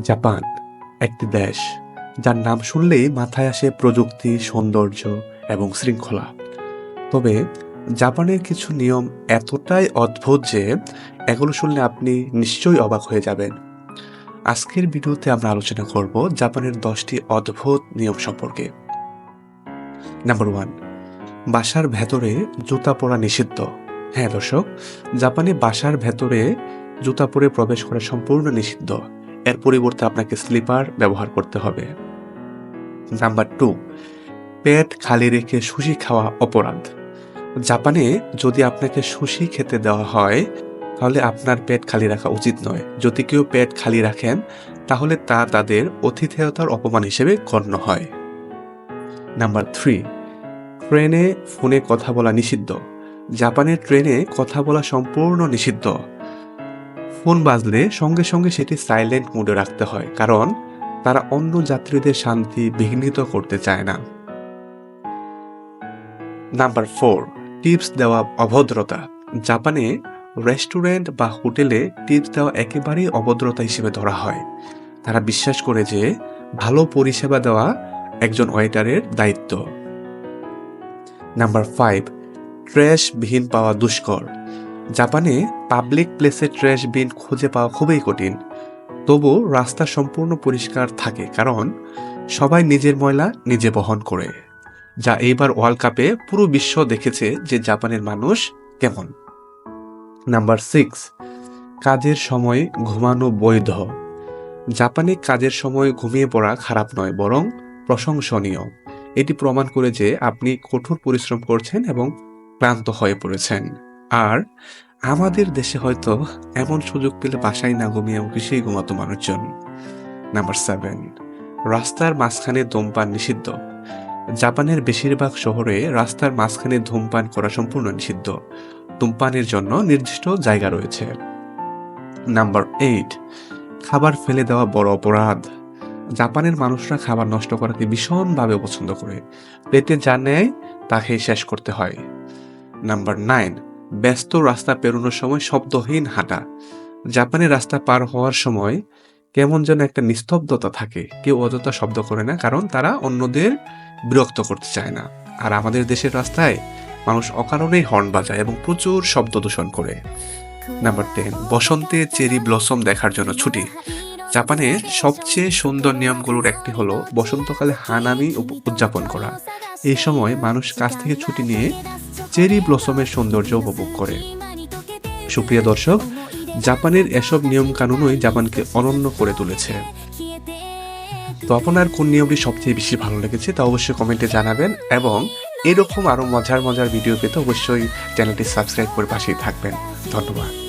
Japan, একটি দেশ যার নাম শুনলেই মাথায় আসে প্রযুক্তি, সৌন্দর্য এবং শৃঙ্খলা। তবে জাপানের কিছু নিয়ম এতটাই অদ্ভুত যে এগুলো শুনলে আপনি নিশ্চয়ই অবাক হয়ে যাবেন। আজকের ভিডিওতে আমরা আলোচনা করব জাপানের দশটি অদ্ভুত নিয়ম সম্পর্কে। নাম্বার ওয়ান, বাসার ভেতরে জুতা পরা নিষিদ্ধ। হ্যাঁ দর্শক, জাপানে বাসার ভেতরে জুতা পরে প্রবেশ করা সম্পূর্ণ নিষিদ্ধ। এর পরিবর্তে আপনাকে স্লিপার ব্যবহার করতে হবে। নাম্বার টু, পেট খালি রেখে সুশি খাওয়া অপরাধ। জাপানে যদি আপনাকে সুশি খেতে দেওয়া হয়, তাহলে আপনার পেট খালি রাখা উচিত নয়। যদি কেউ পেট খালি রাখেন, তাহলে তা তাদের অতিথেয়তার অপমান হিসেবে গণ্য হয়। নাম্বার থ্রি, ট্রেনে ফোনে কথা বলা নিষিদ্ধ। জাপানের ট্রেনে কথা বলা সম্পূর্ণ নিষিদ্ধ। ফোন বাজলে সঙ্গে সঙ্গে সেটি সাইলেন্ট মোডে রাখতে হয়, কারণ তারা অন্য যাত্রীদের শান্তি বিঘ্নিত করতে চায় না। নাম্বার ফোর টিপস দেওয়া অভদ্রতা। জাপানে রেস্টুরেন্ট বা হোটেলে টিপস দেওয়া একেবারেই অভদ্রতা হিসেবে ধরা হয়। তারা বিশ্বাস করে যে ভালো পরিষেবা দেওয়া একজন ওয়েটারের দায়িত্ব। নাম্বার ফাইভ ট্র্যাশ বিহীন পাওয়া দুষ্কর। জাপানে পাবলিক প্লেসে ট্র্যাশ বিন খুঁজে পাওয়া খুবই কঠিন। তবু রাস্তা সম্পূর্ণ পরিষ্কার থাকে, কারণ সবাই নিজের ময়লা নিজে বহন করে, যা এইবার ওয়ার্ল্ড কাপে পুরো বিশ্ব দেখেছে যে জাপানের মানুষ কেমন। নাম্বার সিক্স, কাজের সময় ঘুমানো বৈধ। জাপানে কাজের সময় ঘুমিয়ে পড়া খারাপ নয়, বরং প্রশংসনীয়। এটি প্রমাণ করে যে আপনি কঠোর পরিশ্রম করছেন এবং ক্লান্ত হয়ে পড়েছেন। আর আমাদের দেশে হয়তো এমন সুযোগ পেলে বাসায় না ঘুমিয়ে অফিসেই ঘুমাতো মানুষজন। নাম্বার সেভেন, রাস্তার মাঝখানে ধূমপান নিষিদ্ধ। জাপানের বেশিরভাগ শহরে রাস্তার মাঝখানে ধূমপান করা সম্পূর্ণ নিষিদ্ধ। ধূমপানের জন্য নির্দিষ্ট জায়গা রয়েছে। নাম্বার এইট, খাবার ফেলে দেওয়া বড় অপরাধ। জাপানের মানুষরা খাবার নষ্ট করাকে ভীষণভাবে পছন্দ করে। পেটে যা নেয় তা খেয়ে শেষ করতে হয়। নাম্বার নাইন ব্যস্ত রাস্তা পেরোনোর সময় শব্দহীন হাঁটা। জাপানের রাস্তা পার হওয়ার সময় কেমন যেন একটা নিস্তব্ধতা থাকে। কেউ অযথা শব্দ করে না, কারণ তারা অন্যদের বিরক্ত করতে চায় না। আর আমাদের দেশের রাস্তায় মানুষ অকারণেই হর্ন বাজায় এবং প্রচুর শব্দ দূষণ করে। নাম্বার টেন বসন্তে চেরি ব্লসম দেখার জন্য ছুটি। জাপানের সবচেয়ে সুন্দর নিয়মগুলোর একটি হলো বসন্তকালে হানামি উদযাপন করা। এই সময় মানুষ কাছ থেকে ছুটি নিয়ে চেরি ব্লসমের সৌন্দর্য উপভোগ করে। সুপ্রিয় দর্শক, জাপানের এসব নিয়ম কানুনই জাপানকে অনন্য করে তুলেছে। তো আপনার কোন নিয়মটি সবচেয়ে বেশি ভালো লেগেছে তা অবশ্যই কমেন্টে জানাবেন এবং এরকম আরও মজার মজার ভিডিও পেতে অবশ্যই চ্যানেলটি সাবস্ক্রাইব করে পাশেই থাকবেন। ধন্যবাদ।